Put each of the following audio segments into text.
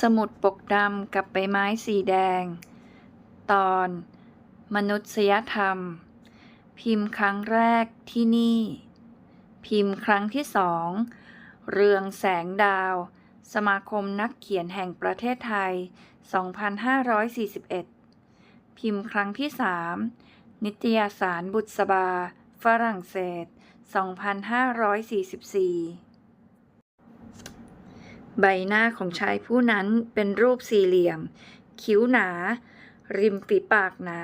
สมุดปกดำกับใบไม้สีแดง ตอน มนุษยธรรม พิมพ์ครั้งแรกที่นี่ พิมพ์ครั้งที่สอง เรืองแสงดาว สมาคมนักเขียนแห่งประเทศไทย 2541 พิมพ์ครั้งที่สามนิตยสารบุษบา ฝรั่งเศส 2544 ใบหน้าของชายผู้นั้นเป็นรูปสี่เหลี่ยม คิ้วหนา ริมฝีปากหนา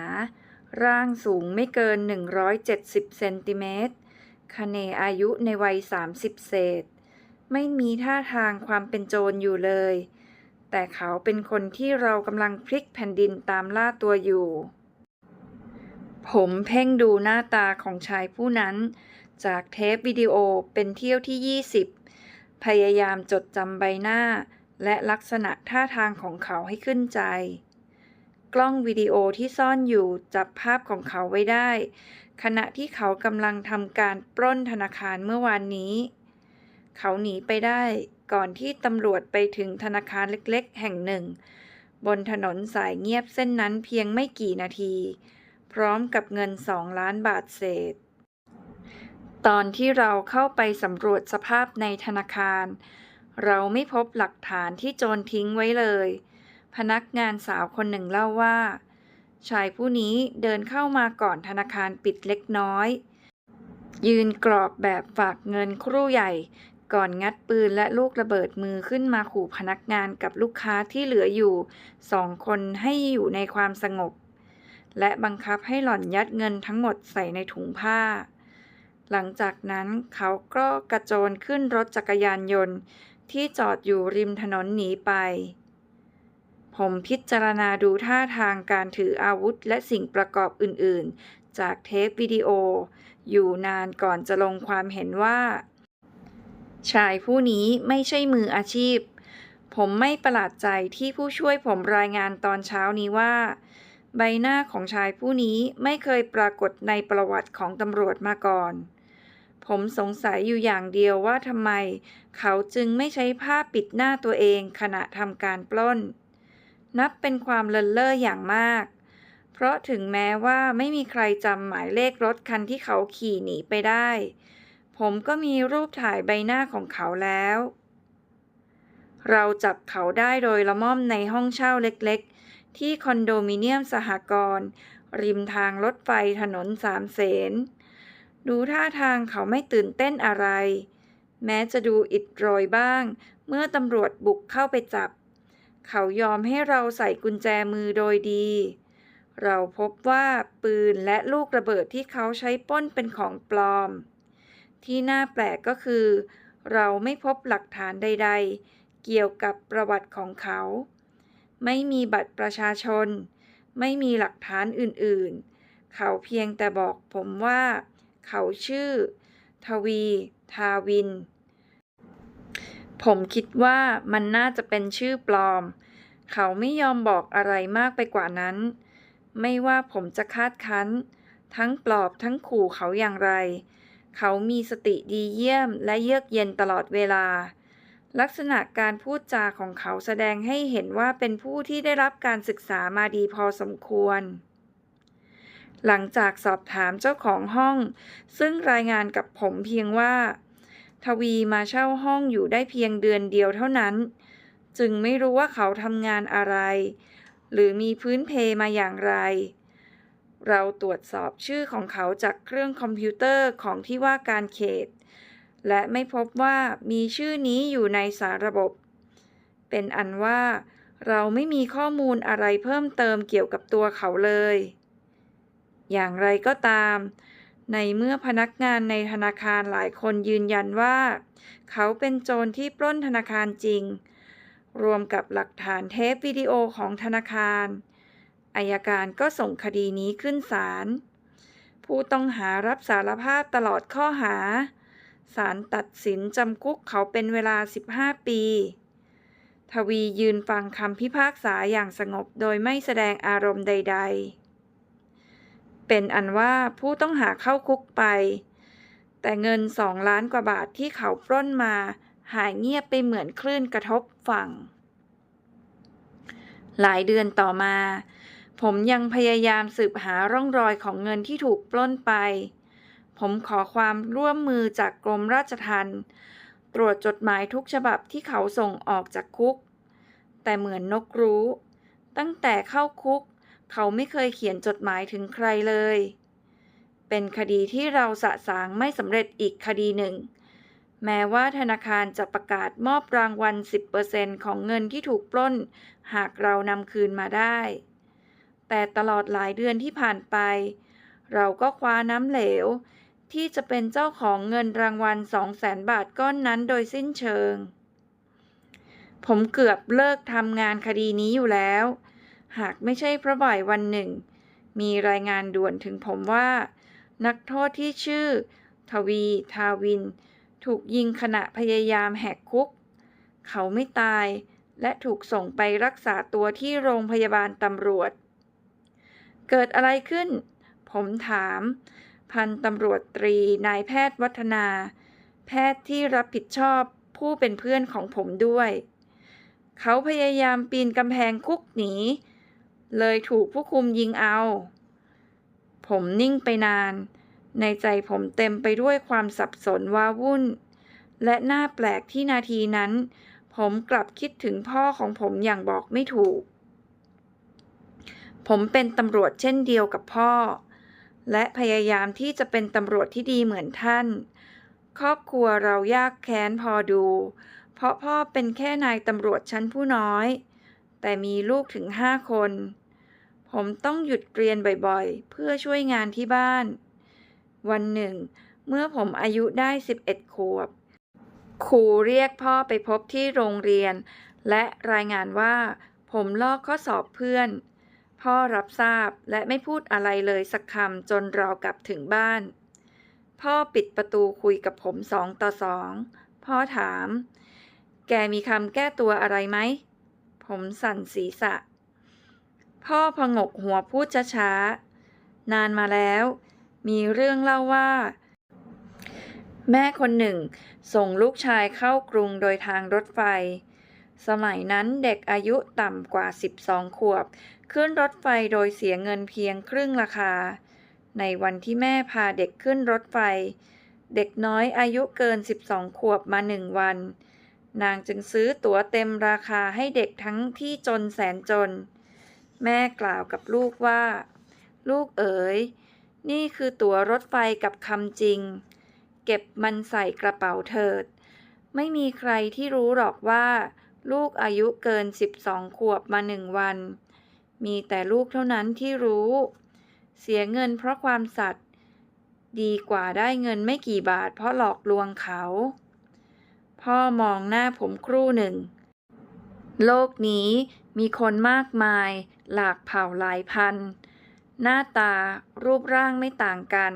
ร่างสูงไม่เกิน 170 เซนติเมตรคเนอายุในวัย 30 เศษ ไม่มีท่าทางความเป็นโจรอยู่เลย แต่เขาเป็นคนที่เรากำลังพลิกแผ่นดินตามล่าตัวอยู่ ผมเพ่งดูหน้าตาของชายผู้นั้น จากเทปวิดีโอเป็นเที่ยวที่ 20 พยายามจดจำใบหน้า และลักษณะท่าทางของเขาให้ขึ้นใจ กล้องวิดีโอที่ซ่อนอยู่จับภาพของเขาไว้ได้ ขณะที่เขากำลังทำการปล้นธนาคารเมื่อวานนี้ เขาหนีไปได้ก่อนที่ตำรวจไปถึงธนาคารเล็กๆ แห่งหนึ่ง บนถนนสายเงียบเส้นนั้นเพียงไม่กี่นาที พร้อมกับเงินสองล้านบาทเศษ ตอนที่เราเข้าไปสำรวจสภาพในธนาคาร เราไม่พบหลักฐานที่โจรทิ้งไว้เลย พนักงานสาวคนหนึ่งเล่าว่า ชายผู้นี้เดินเข้ามาก่อนธนาคารปิดเล็กน้อย ยืนกรอกแบบฝากเงินครู่ใหญ่ ก่อนงัดปืนและลูกระเบิดมือขึ้นมาขู่พนักงานกับลูกค้าที่เหลืออยู่สองคนให้อยู่ในความสงบ และบังคับให้หล่อนยัดเงินทั้งหมดใส่ในถุงผ้า หลังจากนั้นเขาก็กระโจนขึ้นรถจักรยานยนต์ที่จอดอยู่ริมถนนหนีไป ผมพิจารณาดูท่าทางการถืออาวุธและสิ่งประกอบอื่น ๆ จากเทปวิดีโอ อยู่นานก่อนจะลงความเห็นว่า ชายผู้นี้ไม่ใช่มืออาชีพ ผมไม่ประหลาดใจที่ผู้ช่วยผมรายงานตอนเช้านี้ว่า ใบหน้าของชายผู้นี้ไม่เคยปรากฏในประวัติของตำรวจมาก่อน ผมสงสัยอยู่อย่างเดียวว่าทำไม เขาจึงไม่ใช้ผ้าปิดหน้าตัวเองขณะทำการปล้น นับเป็นความเลินเล่ออย่างมาก เพราะถึงแม้ว่าไม่มีใครจำหมายเลขรถคันที่เขาขี่หนีไปได้ ผมก็มีรูปถ่ายใบหน้าของเขาแล้ว เราจับเขาได้โดยละม่อมในห้องเช่าเล็กๆ ที่คอนโดมิเนียมสหกรณ์ริมทางรถไฟถนนสามเสน ดูท่าทางเขาไม่ตื่นเต้นอะไร แม้จะดูอิดโรยบ้าง เมื่อตำรวจบุกเข้าไปจับ เขายอมให้เราใส่กุญแจมือโดยดี เราพบว่าปืนและลูกระเบิดที่เขาใช้ป้นเป็นของปลอม ที่น่าแปลกก็คือ เราไม่พบหลักฐานใด ๆ เกี่ยวกับประวัติของเขา ไม่มีบัตรประชาชน ไม่มีหลักฐานอื่นๆ เขาเพียงแต่บอกผมว่า เขาชื่อ ทวี ทาวิน ผมคิดว่ามันน่าจะเป็นชื่อปลอม เขาไม่ยอมบอกอะไรมากไปกว่านั้น ไม่ว่าผมจะคาดคั้น ทั้งปลอบทั้งขู่เขาอย่างไร เขามีสติดีเยี่ยมและเยือกเย็นตลอดเวลา ลักษณะการพูดจาของเขาแสดงให้เห็นว่าเป็นผู้ที่ได้รับการศึกษามาดีพอสมควร หลังจากสอบถามเจ้าของห้อง ซึ่งรายงานกับผมเพียงว่า ทวีมาเช่าห้องอยู่ได้เพียงเดือนเดียวเท่านั้น จึงไม่รู้ว่าเขาทำงานอะไร หรือมีพื้นเพมาอย่างไร เราตรวจสอบชื่อของเขาจากเครื่องคอมพิวเตอร์ของที่ว่าการเขต และไม่พบว่ามีชื่อนี้อยู่ในสารระบบ เป็นอันว่าเราไม่มีข้อมูลอะไรเพิ่มเติมเกี่ยวกับตัวเขาเลย อย่างไรก็ตาม ในเมื่อพนักงานในธนาคารหลายคนยืนยันว่า เขาเป็นโจรที่ปล้นธนาคารจริง รวมกับหลักฐานเทปวิดีโอของธนาคารอายการก็ส่งคดีนี้ขึ้นศาล ผู้ต้องหารับสารภาพตลอดข้อหา ศาลตัดสินจำคุกเขาเป็นเวลา 15 ปี ทวียืนฟังคำพิพากษาอย่างสงบโดยไม่แสดงอารมณ์ใด ๆ เป็นอันว่าผู้ต้องหาเข้าคุกไป แต่เงินสองล้านกว่าบาทที่เขาปล้นมา หายเงียบไปเหมือนคลื่นกระทบฝั่ง หลายเดือนต่อมา ผมยังพยายามสืบหาร่องรอยของเงินที่ถูกปล้นไป ผมขอความร่วมมือจากกรมราชทัณฑ์ตรวจจดหมายทุกฉบับที่เขาส่งออกจากคุก แต่เหมือนนกรู้ ตั้งแต่เข้าคุก เขาไม่เคยเขียนจดหมายถึงใครเลย เป็นคดีที่เราสะสางไม่สำเร็จอีกคดีหนึ่ง แม้ว่าธนาคารจะประกาศมอบรางวัล 10%ของเงินที่ถูกปล้น หากเรานำคืนมาได้ แต่ตลอดหลายเดือนที่ผ่านไป เราก็คว้าน้ำเหลว ที่จะเป็นเจ้าของเงินรางวัล 200,000 บาทก้อนนั้นโดยสิ้นเชิง ผมเกือบเลิกทำงานคดีนี้อยู่แล้ว หากไม่ใช่พระบ่ายวันหนึ่ง มีรายงานด่วนถึงผมว่า นักโทษที่ชื่อ ทวี ทาวิน ถูกยิงขณะพยายามแหกคุก เขาไม่ตายและถูกส่งไปรักษาตัวที่โรงพยาบาลตำรวจ เกิดอะไรขึ้น ผมถาม พันตำรวจตรีนายแพทย์วัฒนา แพทย์ที่รับผิดชอบผู้เป็นเพื่อนของผมด้วย เขาพยายามปีนกำแพงคุกหนี เลยถูกผู้คุมยิงเอา ผมนิ่งไปนาน ในใจผมเต็มไปด้วยความสับสนว้าวุ่น และน่าแปลกที่นาทีนั้น ผมกลับคิดถึงพ่อของผมอย่างบอกไม่ถูก ผมเป็นตำรวจเช่นเดียวกับพ่อ และพยายามที่จะเป็นตำรวจที่ดีเหมือนท่าน ครอบครัวเรายากแค้นพอดู เพราะพ่อเป็นแค่นายตำรวจชั้นผู้น้อย แต่มีลูกถึงห้าคน ผมต้องหยุดเรียนบ่อยๆ เพื่อช่วยงานที่บ้าน วันหนึ่ง เมื่อผมอายุได้ 11 ขวบ ครูเรียกพ่อไปพบที่โรงเรียน และรายงานว่า ผมลอกข้อสอบเพื่อน พ่อรับทราบและไม่พูดอะไรเลยสักคำจนเรากลับถึงบ้าน พ่อปิดประตูคุยกับผมสองต่อสอง พ่อถาม แกมีคำแก้ตัวอะไรไหม ผมสั่นศีรษะ พ่อพงกหัวพูดช้าๆ นานมาแล้ว มีเรื่องเล่าว่า แม่คนหนึ่ง ส่งลูกชายเข้ากรุงโดยทางรถไฟ สมัยนั้นเด็กอายุต่ำกว่า 12 ขวบ ขึ้นรถไฟโดยเสียเงินเพียงครึ่งราคา ในวันที่แม่พาเด็กขึ้นรถไฟ เด็กน้อยอายุเกิน 12 ขวบมาหนึ่งวัน นางจึงซื้อตั๋วเต็มราคาให้เด็กทั้งที่จนแสนจน แม่กล่าวกับลูกว่า ลูกเอ๋ย นี่คือตั๋วรถไฟกับคำจริง เก็บมันใส่กระเป๋าเถิด ไม่มีใครที่รู้หรอกว่า ลูกอายุเกิน 12 ขวบมาหนึ่งวัน มีแต่ลูกเท่านั้นที่รู้ เสียเงินเพราะความสัตย์ดีกว่าได้เงินไม่กี่บาทเพราะหลอกลวงเขา พ่อมองหน้าผมครู่หนึ่ง โลกนี้มีคนมากมาย หลากเผ่าหลายพัน หน้าตารูปร่างไม่ต่างกัน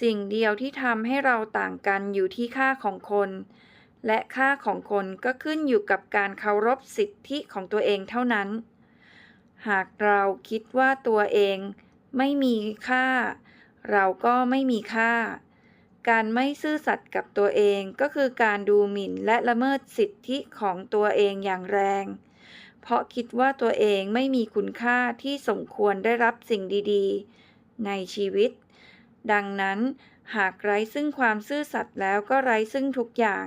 สิ่งเดียวที่ทำให้เราต่างกันอยู่ที่ค่าของคน และค่าของคนก็ขึ้นอยู่กับการเคารพสิทธิของตัวเองเท่านั้น หากเราคิดว่าตัวเองไม่มีค่า เราก็ไม่มีค่า การไม่ซื่อสัตย์กับตัวเองก็คือการดูหมิ่นและละเมิดสิทธิของตัวเองอย่างแรง เพราะคิดว่าตัวเองไม่มีคุณค่าที่สมควรได้รับสิ่งดีๆ ในชีวิต ดังนั้นหากไร้ซึ่งความซื่อสัตย์แล้วก็ไร้ซึ่งทุกอย่าง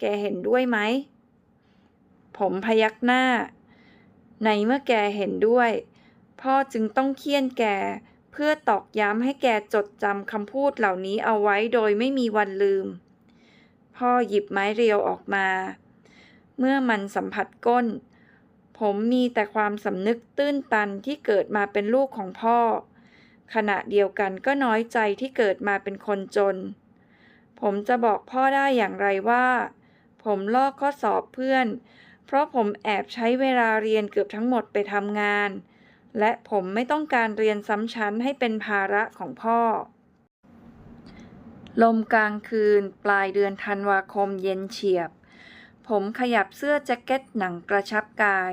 แกเห็นด้วยไหม ผมพยักหน้า ในเมื่อแกเห็นด้วย พ่อจึงต้องเคี่ยนแก เพื่อตอกย้ำให้แกจดจำคำพูดเหล่านี้เอาไว้โดยไม่มีวันลืม พ่อหยิบไม้เรียวออกมา เมื่อมันสัมผัสก้น ผมมีแต่ความสำนึกตื้นตันที่เกิดมาเป็นลูกของพ่อ ขณะเดียวกันก็น้อยใจที่เกิดมาเป็นคนจน ผมจะบอกพ่อได้อย่างไรว่า ผมลอกข้อสอบเพื่อน เพราะผมแอบใช้เวลาเรียนเกือบทั้งหมดไปทำงาน และผมไม่ต้องการเรียนซ้ำชั้นให้เป็นภาระของพ่อ ลมกลางคืนปลายเดือนธันวาคมเย็นเฉียบ ผมขยับเสื้อแจ็คเก็ตหนังกระชับกาย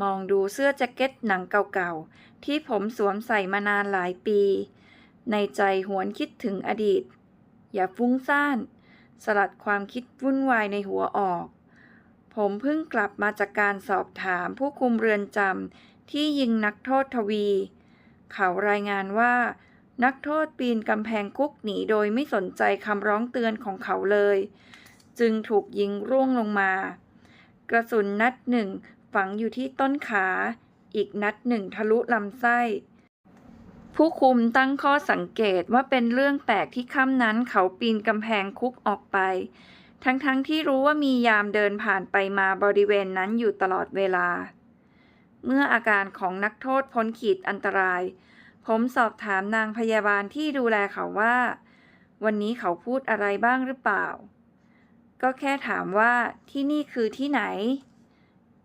มองดูเสื้อแจ็คเก็ตหนังเก่าๆ ที่ผมสวมใส่มานานหลายปี ในใจหวนคิดถึงอดีต อย่าฟุ้งซ่าน สลัดความคิดวุ่นวายในหัวออกผมเพิ่งกลับมาจากการสอบถามผู้คุมเรือนจำ ที่ยิงนักโทษทวี เขารายงานว่า นักโทษปีนกำแพงคุกหนีโดยไม่สนใจคำร้องเตือนของเขาเลย จึงถูกยิงร่วงลงมา กระสุนนัดหนึ่งฝังอยู่ที่ต้นขา อีกนัดหนึ่งทะลุลำไส้ ผู้คุมตั้งข้อสังเกตว่าเป็นเรื่องแปลกที่ค่ำนั้นเขาปีนกำแพงคุกออกไป ทั้งๆทที่รู้ว่ามียามเดินผ่านไปมาบริเวณนั้นอยู่ตลอดเวลา เมื่ออาการของนักโทษพ้นขีดอันตราย ผมสอบถามนางพยาบาลที่ดูแลเขาว่า วันนี้เขาพูดอะไรบ้างหรือเปล่า ก็แค่ถามว่าที่นี่คือที่ไหน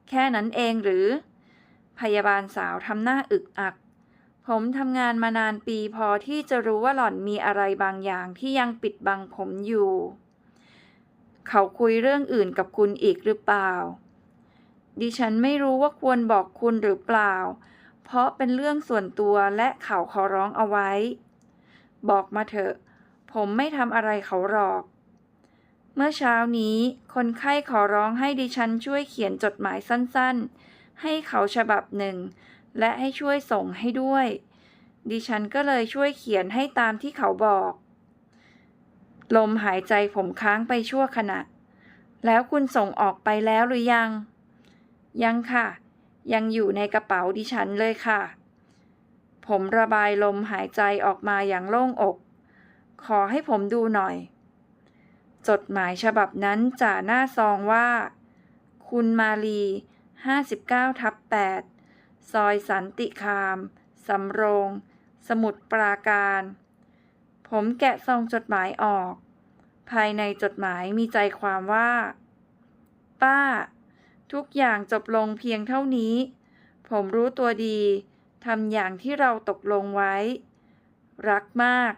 แค่นั้นเองหรือ พยาบาลสาวทำหน้าอึกอัก ผมทำงานมานานปีพอที่จะรู้ว่าหล่อนมีอะไรบางอย่างที่ยังปิดบังผมอยู่ เขาคุยเรื่องอื่นกับคุณอีกหรือเปล่า ดิฉันไม่รู้ว่าควรบอกคุณหรือเปล่า เพราะเป็นเรื่องส่วนตัวและเขาขอร้องเอาไว้ บอกมาเถอะ ผมไม่ทำอะไรเขาหรอก เมื่อเช้านี้ คนไข้ขอร้องให้ดิฉันช่วยเขียนจดหมายสั้นๆ ให้เขาฉบับหนึ่ง และให้ช่วยส่งให้ด้วย ดิฉันก็เลยช่วยเขียนให้ตามที่เขาบอก ลมหายใจผมค้างไปชั่วขณะแล้วคุณส่งออกไปแล้วหรือยัง ยังค่ะ ยังอยู่ในกระเป๋าดิฉันเลยค่ะ ผมระบายลมหายใจออกมาอย่างโล่งอก ขอให้ผมดูหน่อย จดหมายฉบับนั้นจ่าหน้าซองว่า คุณมาลี 59ทับ8ซอยสันติคามสำโรง สมุทรปราการ ผมแกะซองจดหมายออก ภายในจดหมายมีใจความว่า ป้า ทุกอย่างจบลงเพียงเท่านี้ ผมรู้ตัวดีทำอย่างที่เราตกลงไว้ รักมาก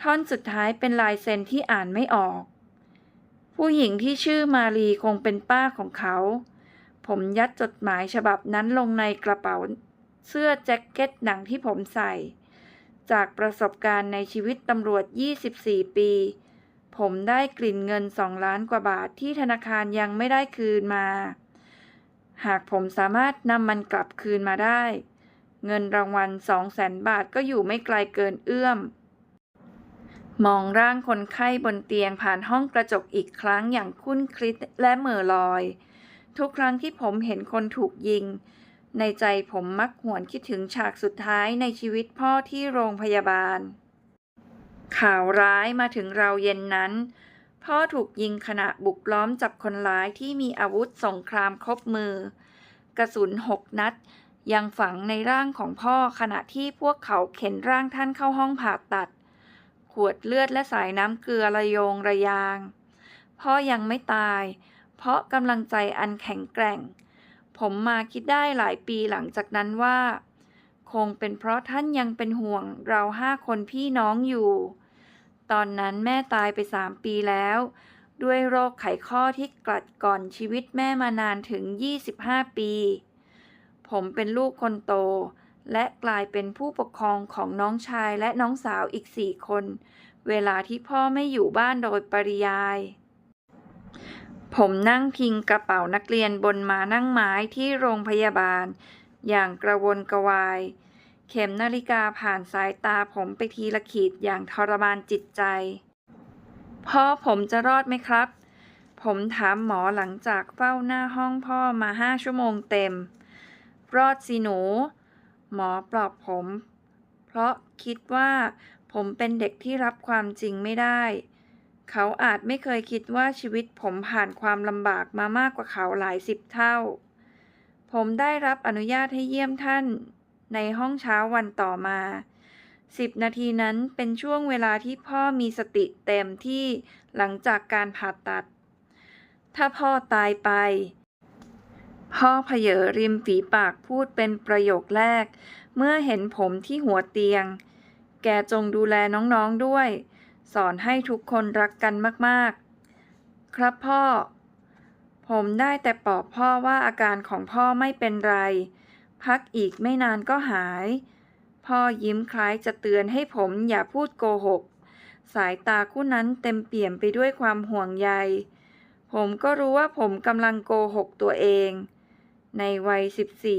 ท่อนสุดท้ายเป็นลายเซ็นที่อ่านไม่ออก ผู้หญิงที่ชื่อมารีคงเป็นป้าของเขา ผมยัดจดหมายฉบับนั้นลงในกระเป๋า เสื้อแจ็คเก็ตหนังที่ผมใส่ จากประสบการณ์ในชีวิตตำรวจ 24 ปี ผมได้กลิ่นเงิน2ล้านกว่าบาทที่ธนาคารยังไม่ได้คืนมา หากผมสามารถนำมันกลับคืนมาได้ เงินรางวัล200,000บาทก็อยู่ไม่ไกลเกินเอื้อม มองร่างคนไข้บนเตียงผ่านห้องกระจกอีกครั้งอย่างคุ้นคิดและเหม่อลอย ทุกครั้งที่ผมเห็นคนถูกยิง ในใจผมมักหวนคิดถึงฉากสุดท้ายในชีวิตพ่อที่โรงพยาบาล ข่าวร้ายมาถึงเราเย็นนั้น พ่อถูกยิงขณะบุกล้อมจับคนร้ายที่มีอาวุธสงครามครบมือ กระสุนหกนัด ยังฝังในร่างของพ่อขณะที่พวกเขาเข็นร่างท่านเข้าห้องผ่าตัด ขวดเลือดและสายน้ำเกลือระโยงระยาง พ่อยังไม่ตาย เพราะกำลังใจอันแข็งแกร่ง ผมมาคิดได้หลายปีหลังจากนั้นว่า คงเป็นเพราะท่านยังเป็นห่วงเราห้าคนพี่น้องอยู่ ตอนนั้นแม่ตายไปสามปีแล้ว ด้วยโรคไขข้อที่กลัดก่อนชีวิตแม่มานานถึง 25 ปี ผมเป็นลูกคนโต และกลายเป็นผู้ปกครองของน้องชายและน้องสาวอีกสี่คน เวลาที่พ่อไม่อยู่บ้านโดยปริยายผมนั่งพิงกระเป๋านักเรียนบนมานั่งไม้ที่โรงพยาบาล อย่างกระวนกระวาย เข็มนาฬิกาผ่านสายตาผมไปทีละขีดอย่างทรมานจิตใจ พ่อผมจะรอดไหมครับ ผมถามหมอหลังจากเฝ้าหน้าห้องพ่อมาห้าชั่วโมงเต็ม รอดสิหนู หมอปลอบผม เพราะคิดว่าผมเป็นเด็กที่รับความจริงไม่ได้เขาอาจไม่เคยคิดว่าชีวิตผมผ่านความลำบากมามากกว่าเขาหลายสิบเท่า ผมได้รับอนุญาตให้เยี่ยมท่านในห้องเช้าวันต่อมาสิบนาทีนั้นเป็นช่วงเวลาที่พ่อมีสติเต็มที่หลังจากการผ่าตัด ถ้าพ่อตายไป พ่อเพเยอริมฝีปากพูดเป็นประโยคแรก เมื่อเห็นผมที่หัวเตียง แกจงดูแลน้องๆด้วย สอนให้ทุกคนรักกันมากๆ ครับพ่อ ผมได้แต่ปลอบพ่อว่าอาการของพ่อไม่เป็นไร พักอีกไม่นานก็หาย พ่อยิ้มคล้ายจะเตือนให้ผมอย่าพูดโกหก สายตาคู่นั้นเต็มเปี่ยมไปด้วยความห่วงใย ผมก็รู้ว่าผมกำลังโกหกตัวเอง ในวัย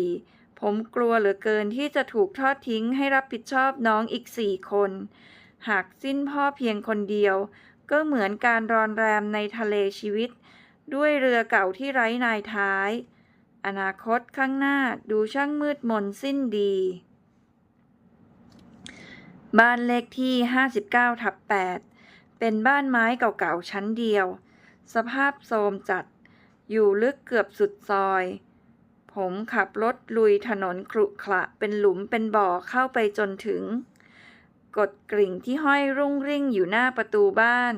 14 ผมกลัวเหลือเกินที่จะถูกทอดทิ้งให้รับผิดชอบน้องอีกสี่คน หากสิ้นพ่อเพียงคนเดียว ก็เหมือนการรอนแรมในทะเลชีวิต ด้วยเรือเก่าที่ไร้นายท้าย อนาคตข้างหน้าดูช่างมืดมนสิ้นดี บ้านเลขที่ 59 ทับ 8 เป็นบ้านไม้เก่าๆ ชั้นเดียว สภาพโทรมจัด อยู่ลึกเกือบสุดซอย ผมขับรถลุยถนนครุขระเป็นหลุมเป็นบ่อเข้าไปจนถึง กดกริ่งที่ห้อยรุ่งริ่งอยู่หน้าประตูบ้าน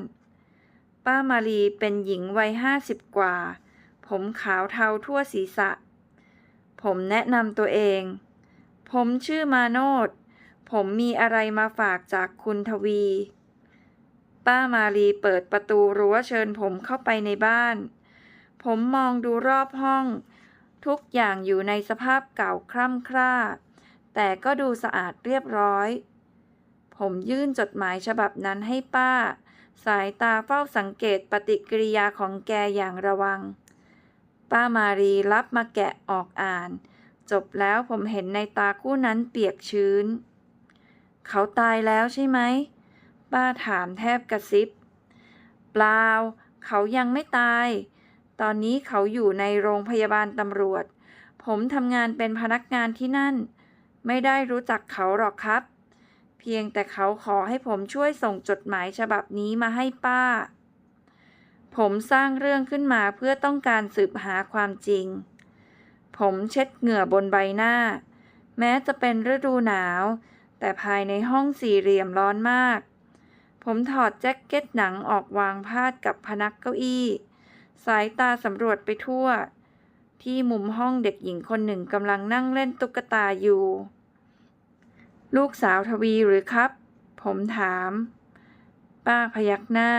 ป้ามารีเป็นหญิงวัยห้าสิบกว่า ผมขาวเทาทั่วศีรษะ ผมแนะนำตัวเอง ผมชื่อมาโนดผมมีอะไรมาฝากจากคุณทวี ป้ามารีเปิดประตูรั้วเชิญผมเข้าไปในบ้าน ผมมองดูรอบห้อง ทุกอย่างอยู่ในสภาพเก่าคร่ำคร่า แต่ก็ดูสะอาดเรียบร้อย ผมยื่นจดหมายฉบับนั้นให้ป้า สายตาเฝ้าสังเกตปฏิกิริยาของแกอย่างระวัง ป้ามารีรับมาแกะออกอ่าน จบแล้วผมเห็นในตาคู่นั้นเปียกชื้น เขาตายแล้วใช่ไหม ป้าถามแทบกระซิบ เปล่า เขายังไม่ตาย ตอนนี้เขาอยู่ในโรงพยาบาลตำรวจ ผมทำงานเป็นพนักงานที่นั่น ไม่ได้รู้จักเขาหรอกครับ เพียงแต่เขาขอให้ผมช่วยส่งจดหมายฉบับนี้มาให้ป้า ผมสร้างเรื่องขึ้นมาเพื่อต้องการสืบหาความจริง ผมเช็ดเหงื่อบนใบหน้า แม้จะเป็นฤดูหนาว แต่ภายในห้องสี่เหลี่ยมร้อนมาก ผมถอดแจ็คเก็ตหนังออกวางพาดกับพนักเก้าอี้ สายตาสำรวจไปทั่ว ที่มุมห้องเด็กหญิงคนหนึ่งกำลังนั่งเล่นตุ๊กตาอยู่ ลูกสาวทวีหรือครับ ผมถาม ป้าพยักหน้า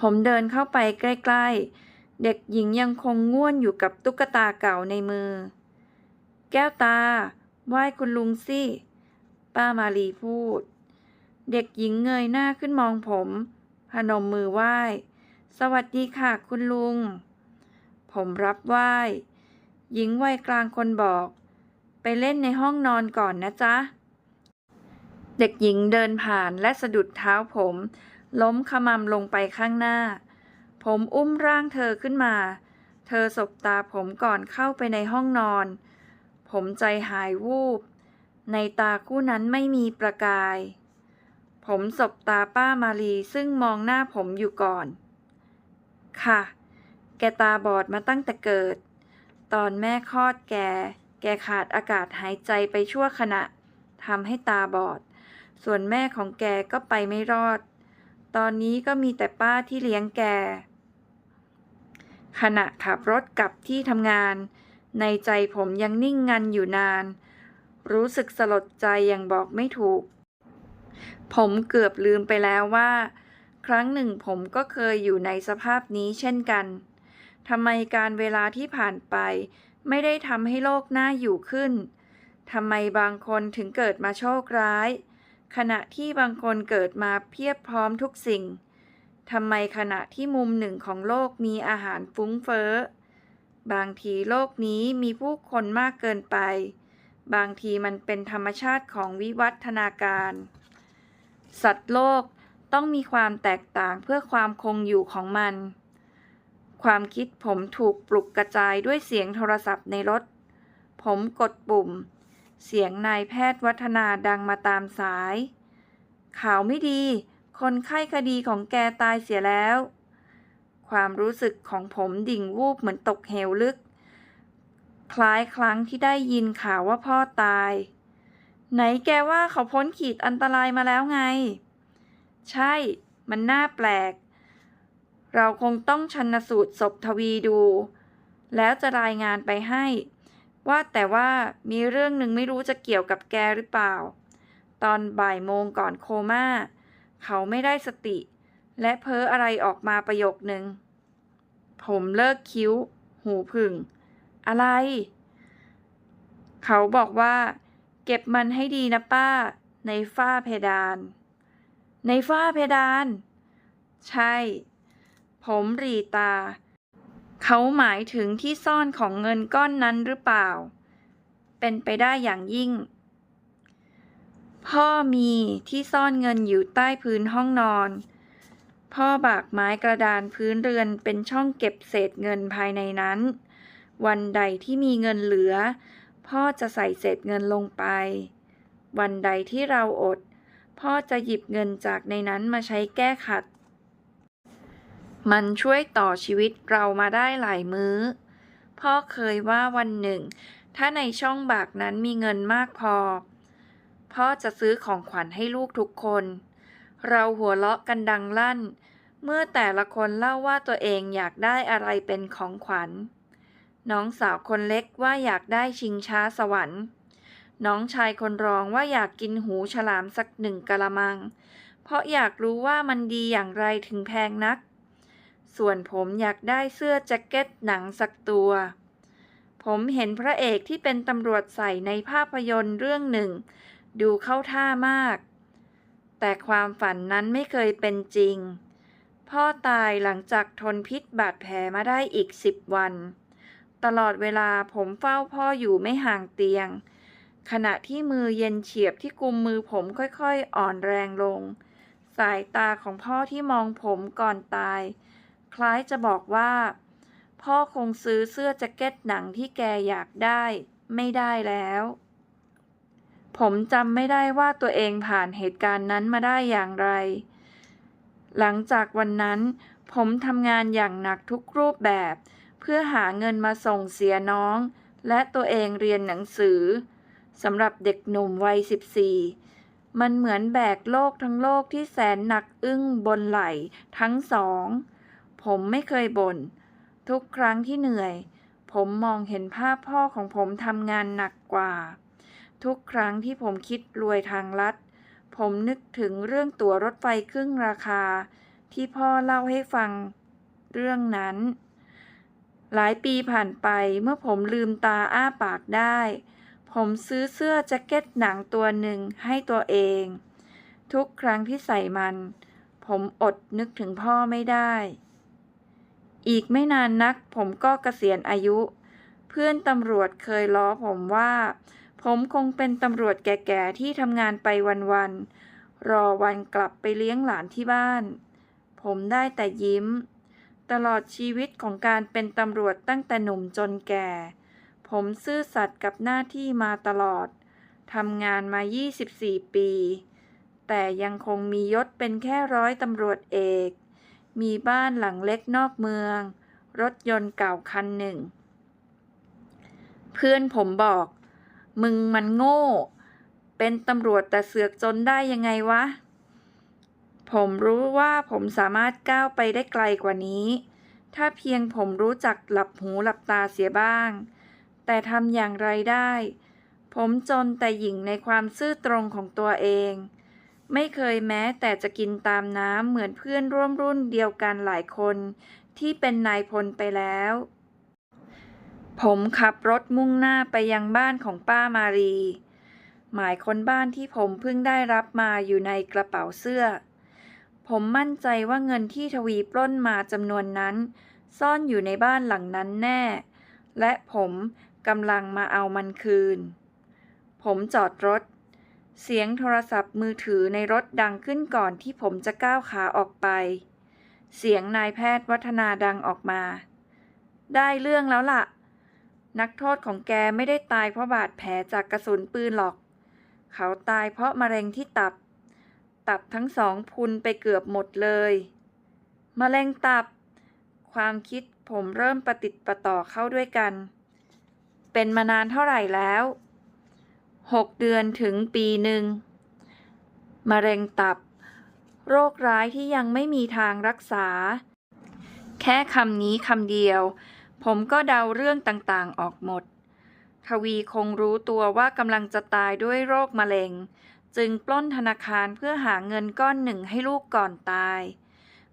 ผมเดินเข้าไปใกล้ ๆ เด็กหญิงยังคงง่วนอยู่กับตุ๊กตาเก่าในมือ แก้วตา ไหว้คุณลุงสิ ป้ามาลีพูด เด็กหญิงเงยหน้าขึ้นมองผม พนมมือไหว้ สวัสดีค่ะคุณลุง ผมรับไหว้ หญิงวัยกลางคนบอก ไปเล่นในห้องนอนก่อนนะจ๊ะ เด็กหญิงเดินผ่านและสะดุดเท้าผม ล้มขมำลงไปข้างหน้า ผมอุ้มร่างเธอขึ้นมา เธอสบตาผมก่อนเข้าไปในห้องนอน ผมใจหายวูบ ในตาคู่นั้นไม่มีประกาย ผมสบตาป้ามาลีซึ่งมองหน้าผมอยู่ก่อน ค่ะ แกตาบอดมาตั้งแต่เกิด ตอนแม่คลอดแก แกขาดอากาศหายใจไปชั่วขณะทำให้ตาบอด ส่วนแม่ของแกก็ไปไม่รอด ตอนนี้ก็มีแต่ป้าที่เลี้ยงแก ขณะขับรถกลับที่ทำงาน ในใจผมยังนิ่งงันอยู่นาน รู้สึกสลดใจอย่างบอกไม่ถูก ผมเกือบลืมไปแล้วว่า ครั้งหนึ่งผมก็เคยอยู่ในสภาพนี้เช่นกันทำไมการเวลาที่ผ่านไป ไม่ได้ทำให้โลกน่าอยู่ขึ้นทำไมบางคนถึงเกิดมาโชคร้าย ขณะที่บางคนเกิดมาเพียบพร้อมทุกสิ่งทำไมขณะที่มุมหนึ่งของโลกมีอาหารฟุ้งเฟ้อ บางทีโลกนี้มีผู้คนมากเกินไป บางทีมันเป็นธรรมชาติของวิวัฒนาการ สัตว์โลกต้องมีความแตกต่างเพื่อความคงอยู่ของมัน ความคิดผมถูกปลุกกระจายด้วยเสียงโทรศัพท์ในรถ ผมกดปุ่ม เสียงนายแพทย์วัฒนาดังมาตามสาย ข่าวไม่ดี คนไข้คดีของแกตายเสียแล้ว ความรู้สึกของผมดิ่งวูบเหมือนตกเหวลึก คล้ายครั้งที่ได้ยินข่าวว่าพ่อตาย ไหนแกว่าเขาพ้นขีดอันตรายมาแล้วไง ใช่ มันน่าแปลก เราคงต้องชันสูตรศพทวีดู แล้วจะรายงานไปให้ ว่าแต่ว่ามีเรื่องหนึ่งไม่รู้จะเกี่ยวกับแกหรือเปล่า ตอนบ่ายโมงก่อนโคม่า เขาไม่ได้สติ และเพ้ออะไรออกมาประโยคหนึ่ง ผมเลิกคิ้ว หูผึ่ง อะไร เขาบอกว่า เก็บมันให้ดีนะป้า ในฝ้าเพดาน ในฝ้าเพดาน ใช่ ผมรีตา เขาหมายถึงที่ซ่อนของเงินก้อนนั้นหรือเปล่า เป็นไปได้อย่างยิ่ง พ่อมีที่ซ่อนเงินอยู่ใต้พื้นห้องนอน พ่อบากไม้กระดานพื้นเรือนเป็นช่องเก็บเศษเงินภายในนั้น วันใดที่มีเงินเหลือ พ่อจะใส่เศษเงินลงไป วันใดที่เราอด พ่อจะหยิบเงินจากในนั้นมาใช้แก้ขัด มันช่วยต่อชีวิตเรามาได้หลายมื้อ พ่อเคยว่าวันหนึ่ง ถ้าในช่องบากนั้นมีเงินมากพอ พ่อจะซื้อของขวัญให้ลูกทุกคน เราหัวเราะกันดังลั่น เมื่อแต่ละคนเล่าว่าตัวเองอยากได้อะไรเป็นของขวัญ น้องสาวคนเล็กว่าอยากได้ชิงช้าสวรรค์ น้องชายคนรองว่าอยากกินหูฉลามสักหนึ่งกะละมัง เพราะอยากรู้ว่ามันดีอย่างไรถึงแพงนัก ส่วนผมอยากได้เสื้อแจ็คเก็ตหนังสักตัว ผมเห็นพระเอกที่เป็นตำรวจใส่ในภาพยนตร์เรื่องหนึ่ง ดูเข้าท่ามาก แต่ความฝันนั้นไม่เคยเป็นจริง พ่อตายหลังจากทนพิษบาดแผลมาได้อีกสิบวัน ตลอดเวลาผมเฝ้าพ่ออยู่ไม่ห่างเตียง ขณะที่มือเย็นเฉียบที่กุมมือผมค่อยๆ อ่อนแรงลง สายตาของพ่อที่มองผมก่อนตาย คล้ายจะบอกว่า พ่อคงซื้อเสื้อแจ็คเก็ตหนังที่แกอยากได้ ไม่ได้แล้ว ผมจำไม่ได้ว่าตัวเองผ่านเหตุการณ์นั้นมาได้อย่างไร หลังจากวันนั้น ผมทำงานอย่างหนักทุกรูปแบบ เพื่อหาเงินมาส่งเสียน้อง และตัวเองเรียนหนังสือสำหรับเด็กหนุ่มวัย 14มันเหมือนแบกโลกทั้งโลกที่แสนหนักอึ้งบนไหล่ทั้งสอง ผมไม่เคยบน่นทุกครั้งที่เหนื่อย ผมมองเห็นภาพพ่อของผมทำงานหนักกว่า ทุกครั้งที่ผมคิดรวยทางลัด ผมนึกถึงเรื่องตั๋วรถไฟครึ่งราคา ที่พ่อเล่าให้ฟังเรื่องนั้น หลายปีผ่านไปเมื่อผมลืมตาอ้าปากได้ ผมซื้อเสื้อแจ็คเก็ตหนังตัวหนึ่งให้ตัวเอง ทุกครั้งที่ใส่มัน ผมอดนึกถึงพ่อไม่ได้ อีกไม่นานนักผมก็เกษียณอายุ เพื่อนตำรวจเคยล้อผมว่า ผมคงเป็นตำรวจแก่ๆที่ทำงานไปวันๆ รอวันกลับไปเลี้ยงหลานที่บ้าน ผมได้แต่ยิ้ม ตลอดชีวิตของการเป็นตำรวจตั้งแต่หนุ่มจนแก่ ผมซื่อสัตย์กับหน้าที่มาตลอด ทำงานมา 24 ปี แต่ยังคงมียศเป็นแค่ร้อยตำรวจเอก มีบ้านหลังเล็กนอกเมือง รถยนต์เก่าคันหนึ่ง เพื่อนผมบอก มึงมันโง่ เป็นตำรวจแต่เสือกจนได้ยังไงวะ ผมรู้ว่าผมสามารถก้าวไปได้ไกลกว่านี้ ถ้าเพียงผมรู้จักหลับหูหลับตาเสียบ้าง แต่ทำอย่างไรได้ ผมจนแต่หญิงในความซื่อตรงของตัวเอง ไม่เคยแม้แต่จะกินตามน้ำเหมือนเพื่อนร่วมรุ่นเดียวกันหลายคน ที่เป็นนายพลไปแล้ว ผมขับรถมุ่งหน้าไปยังบ้านของป้ามารี หมายค้นบ้านที่ผมเพิ่งได้รับมาอยู่ในกระเป๋าเสื้อ ผมมั่นใจว่าเงินที่ทวีปล้นมาจำนวนนั้น ซ่อนอยู่ในบ้านหลังนั้นแน่ และผมกำลังมาเอามันคืน ผมจอดรถ เสียงโทรศัพท์มือถือในรถดังขึ้นก่อนที่ผมจะก้าวขาออกไป เสียงนายแพทย์วัฒนาดังออกมา ได้เรื่องแล้วล่ะ นักโทษของแกไม่ได้ตายเพราะบาดแผลจากกระสุนปืนหรอก เขาตายเพราะมะเร็งที่ตับ ตับทั้งสองพุนไปเกือบหมดเลยมะเร็งตับ ความคิดผมเริ่มประติดประต่อเข้าด้วยกัน เป็นมานานเท่าไหร่แล้ว หกเดือนถึงปีหนึ่งมะเร็งตับ โรคร้ายที่ยังไม่มีทางรักษา แค่คำนี้คำเดียว ผมก็เดาเรื่องต่างๆออกหมด ทวีคงรู้ตัวว่ากำลังจะตายด้วยโรคมะเร็ง จึงปล้นธนาคารเพื่อหาเงินก้อนหนึ่งให้ลูกก่อนตาย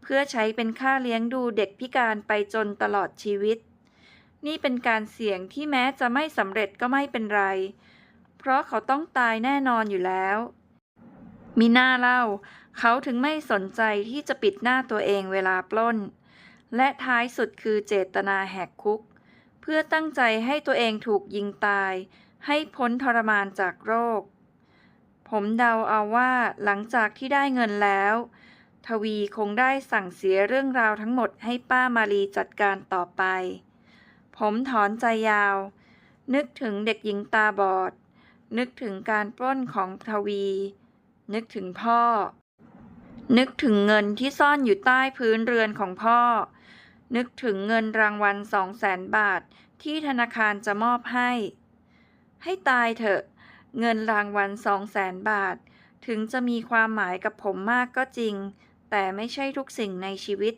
เพื่อใช้เป็นค่าเลี้ยงดูเด็กพิการไปจนตลอดชีวิต นี่เป็นการเสี่ยงที่แม้จะไม่สำเร็จก็ไม่เป็นไรเพราะเขาต้องตายแน่นอนอยู่แล้ว มีหน้าเล่า เขาถึงไม่สนใจที่จะปิดหน้าตัวเองเวลาปล้น และท้ายสุดคือเจตนาแหกคุก เพื่อตั้งใจให้ตัวเองถูกยิงตาย ให้พ้นทรมานจากโรค ผมเดาเอาว่าหลังจากที่ได้เงินแล้ว ทวีคงได้สั่งเสียเรื่องราวทั้งหมดให้ป้ามารีจัดการต่อไป ผมถอนใจยาวนึกถึงเด็กหญิงตาบอด นึกถึงการปล้นของทวี นึกถึงพ่อ นึกถึงเงินที่ซ่อนอยู่ใต้พื้นเรือนของพ่อ นึกถึงเงินรางวัลสองแสนบาทที่ธนาคารจะมอบให้ ให้ตายเถอะ เงินรางวัลสองแสนบาท ถึงจะมีความหมายกับผมมากก็จริง แต่ไม่ใช่ทุกสิ่งในชีวิต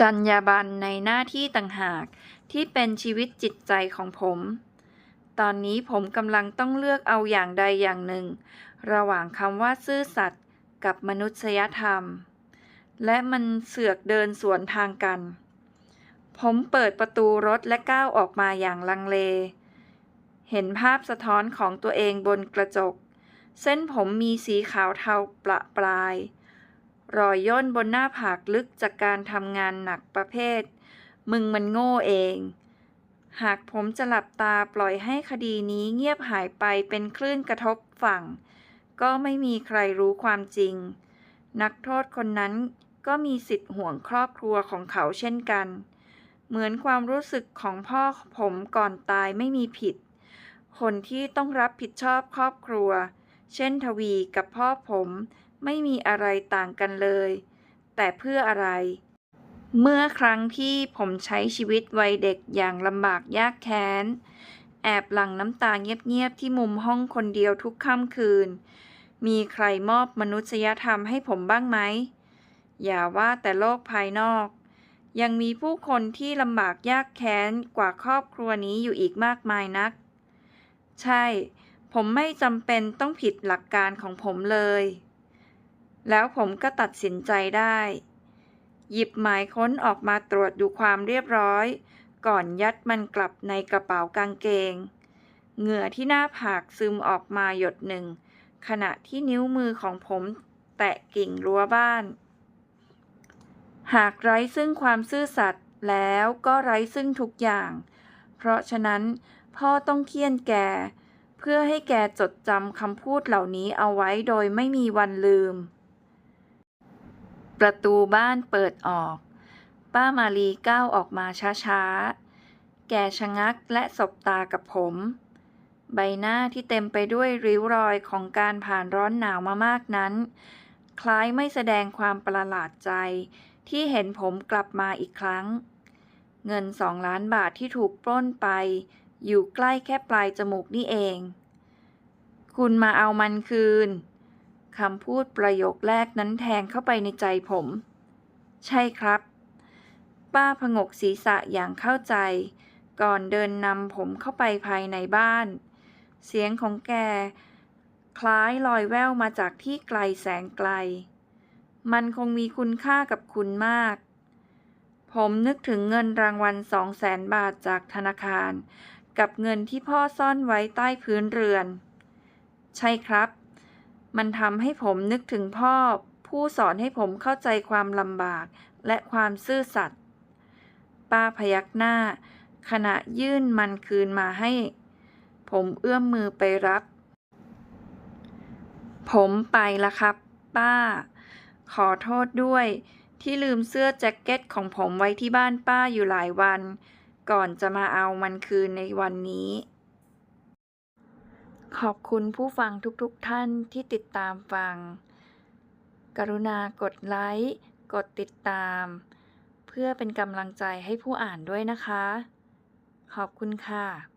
จรรยาบรรณในหน้าที่ต่างหากที่เป็นชีวิตจิตใจของผม ตอนนี้ผมกำลังต้องเลือกเอาอย่างใดอย่างหนึ่ง ระหว่างคำว่าซื่อสัตย์กับมนุษยธรรม และมันเสือกเดินสวนทางกัน ผมเปิดประตูรถและก้าวออกมาอย่างลังเล เห็นภาพสะท้อนของตัวเองบนกระจก เส้นผมมีสีขาวเทาประปราย รอยย่นบนหน้าผากลึกจากการทำงานหนักประเภท มึงมันโง่เอง หากผมจะหลับตาปล่อยให้คดีนี้เงียบหายไปเป็นคลื่นกระทบฝั่ง ก็ไม่มีใครรู้ความจริง นักโทษคนนั้นก็มีสิทธิ์ห่วงครอบครัวของเขาเช่นกัน เหมือนความรู้สึกของพ่อผมก่อนตายไม่มีผิด คนที่ต้องรับผิดชอบครอบครัว เช่นทวีกับพ่อผมไม่มีอะไรต่างกันเลย แต่เพื่ออะไร เมื่อครั้งที่ผมใช้ชีวิตวัยเด็กอย่างลำบากยากแค้น แอบหลั่งน้ำตาเงียบๆ ที่มุมห้องคนเดียวทุกค่ำคืน มีใครมอบมนุษยธรรมให้ผมบ้างไหม อย่าว่าแต่โลกภายนอก ยังมีผู้คนที่ลำบากยากแค้นกว่าครอบครัวนี้อยู่อีกมากมายนัก ใช่ ผมไม่จำเป็นต้องผิดหลักการของผมเลย แล้วผมก็ตัดสินใจได้ หยิบหมายค้นออกมาตรวจดูความเรียบร้อย ก่อนยัดมันกลับในกระเป๋ากางเกง เหงื่อที่หน้าผากซึมออกมาหยดหนึ่ง ขณะที่นิ้วมือของผมแตะกิ่งรั้วบ้าน หากไร้ซึ่งความซื่อสัตย์แล้วก็ไร้ซึ่งทุกอย่าง เพราะฉะนั้นพ่อต้องเคี่ยนแก เพื่อให้แกจดจำคำพูดเหล่านี้เอาไว้โดยไม่มีวันลืม ประตูบ้านเปิดออก ป้ามาลีก้าวออกมาช้าๆ แกชะงักและสบตากับผม ใบหน้าที่เต็มไปด้วยริ้วรอยของการผ่านร้อนหนาวมามากนั้น คล้ายไม่แสดงความประหลาดใจที่เห็นผมกลับมาอีกครั้ง เงินสองล้านบาทที่ถูกปล้นไป อยู่ใกล้แค่ปลายจมูกนี่เอง คุณมาเอามันคืน คำพูดประโยคแรกนั้นแทงเข้าไปในใจผม ใช่ครับ ป้าผงกศีรษะอย่างเข้าใจ ก่อนเดินนำผมเข้าไปภายในบ้าน เสียงของแก คล้ายลอยแววมาจากที่ไกลแสนไกล มันคงมีคุณค่ากับคุณมาก ผมนึกถึงเงินรางวัลสองแสนบาทจากธนาคาร กับเงินที่พ่อซ่อนไว้ใต้พื้นเรือน ใช่ครับ มันทำให้ผมนึกถึงพ่อ ผู้สอนให้ผมเข้าใจความลำบากและความซื่อสัตย์ ป้าพยักหน้า ขณะยื่นมันคืนมาให้ ผมเอื้อมมือไปรับ ผมไปละครับ ป้า ขอโทษด้วย ที่ลืมเสื้อแจ็คเก็ตของผมไว้ที่บ้านป้าอยู่หลายวัน ก่อนจะมาเอามันคืนในวันนี้ ขอบคุณผู้ฟังทุกๆทท่านที่ติดตามฟัง กรุณากดไลค์ กดติดตาม เพื่อเป็นกำลังใจให้ผู้อ่านด้วยนะคะ ขอบคุณค่ะ